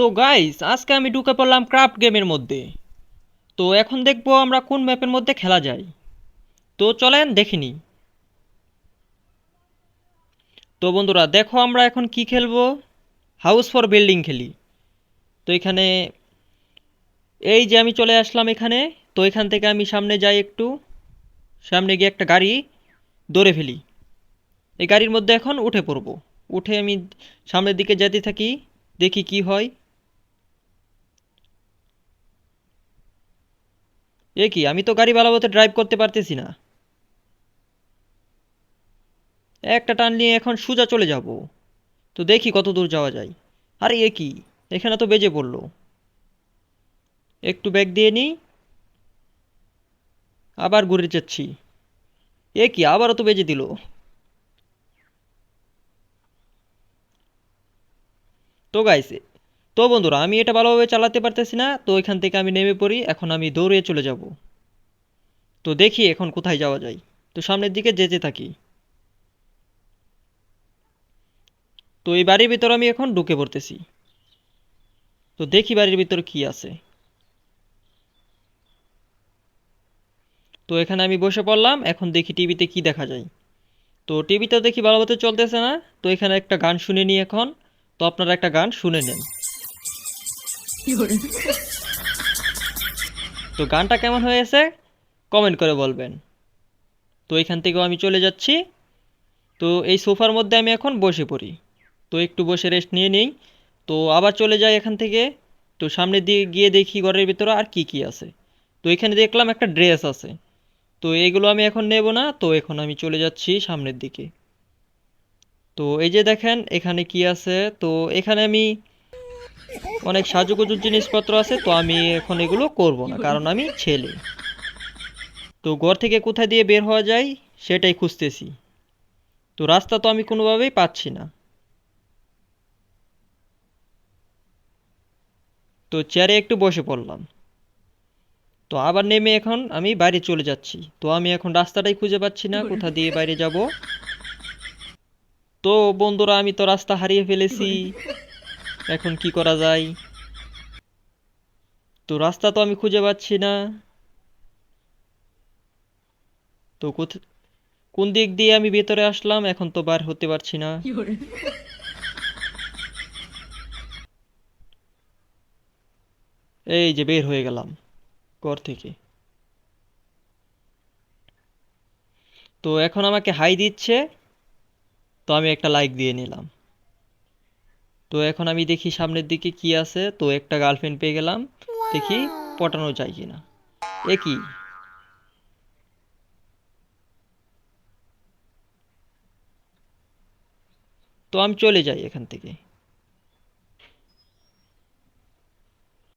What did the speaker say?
তো গাইস আজকে আমি ঢুকে পড়লাম ক্রাফট গেমের মধ্যে। তো এখন দেখব আমরা কোন ম্যাপের মধ্যে খেলা যায়। তো চলেন দেখিনি তো বন্ধুরা, দেখো আমরা এখন কি খেলব? হাউস ফর বিল্ডিং খেলি। তো এখানে এই যে আমি চলে আসলাম এখানে, তো এখান থেকে আমি সামনে যাই একটু। সামনে গিয়ে একটা গাড়ি দৌড়ে ফেলি। এই গাড়ির মধ্যে এখন উঠে পড়ব। উঠে আমি সামনের দিকে যেতে থাকি, দেখি কি হয়। এ কি, আমি তো গাড়ি ভালো মতো ড্রাইভ করতে পারতেছি না। একটা টান নিয়ে এখন সোজা চলে যাব। তো দেখি কত দূর যাওয়া যায়। আরে এ কি, এখানে তো বেজে পড়ল। একটু ব্যাগ দিয়ে নিই। আবার ঘুরে যাচ্ছি। এ কি, আবারও তো বেজে দিল। তো গাইছে তো বন্ধুরা, আমি এটা ভালোভাবে চালাতে পারতেছি না, তো এখান থেকে আমি নেমে পড়ি, এখন আমি দৌড়ে চলে যাব। তো দেখি এখন কোথায় যাওয়া যায়। তো সামনের দিকে যেতে থাকি। তো এই বাড়ির ভিতর আমি এখন ঢুকে পড়তেছি। তো দেখি বাড়ির ভিতর কি আছে। তো এখানে আমি বসে পড়লাম, এখন দেখি টিভিতে কি দেখা যায়। তো টিভিতে দেখি ভালো মতো চলতেছে না, তো এখানে একটা গান শুনে নিই এখন। তো আপনারা একটা গান শুনে নেন। তো গানটা কেমন হয়েছে? কমেন্ট করে বলবেন। তো এখান থেকেও আমি চলে যাচ্ছি। তো এই সোফার মধ্যে আমি এখন বসে পড়ি। তো একটু বসে রেস্ট নিয়ে নিই। তো আবার চলে যাই এখান থেকে। তো সামনের দিকে গিয়ে দেখি ঘরের ভিতরে আর কি কি আছে। তো এখানে দেখলাম একটা ড্রেস আছে। তো এগুলো আমি এখন নেব না। তো এখন আমি চলে যাচ্ছি সামনের দিকে। তো এই যে দেখেন, এখানে কি আছে? তো এখানে আমি অনেক সাজুগুজুর জিনিসপত্র আছে, তো আমি এখন এগুলো করব না, কারণ আমি ছেলে। তো ঘর থেকে কোথায় দিয়ে বের হওয়া যায়, সেটাই খুঁজতেছি। তো রাস্তা তো আমি কোনোভাবেই পাচ্ছি না। তো চেয়ারে একটু বসে পড়লাম। তো আবার নেমে এখন আমি বাইরে চলে যাচ্ছি। তো আমি এখন রাস্তাটাই খুঁজে পাচ্ছি না কোথা দিয়ে বাইরে যাব। তো বন্ধুরা, আমি তো রাস্তা হারিয়ে ফেলেছি। এখন কি করা যায়? তো রাস্তা তো আমি খুঁজে পাচ্ছি না। তো কোথ- কোন দিক দিয়ে আমি ভেতরে আসলাম এখন তো বার হতে পারছি না। এই যে বের হয়ে গেলাম ঘর থেকে। তো এখন আমাকে হাই দিচ্ছে তো আমি একটা লাইক দিয়ে নিলাম। তো এখন আমি দেখি সামনের দিকে কি আছে। তো একটা গার্লফ্রেন্ড পেয়ে গেলাম। দেখি পটানো যায় কিনা। এ কি? তো আমি চলে যাই এখান থেকে।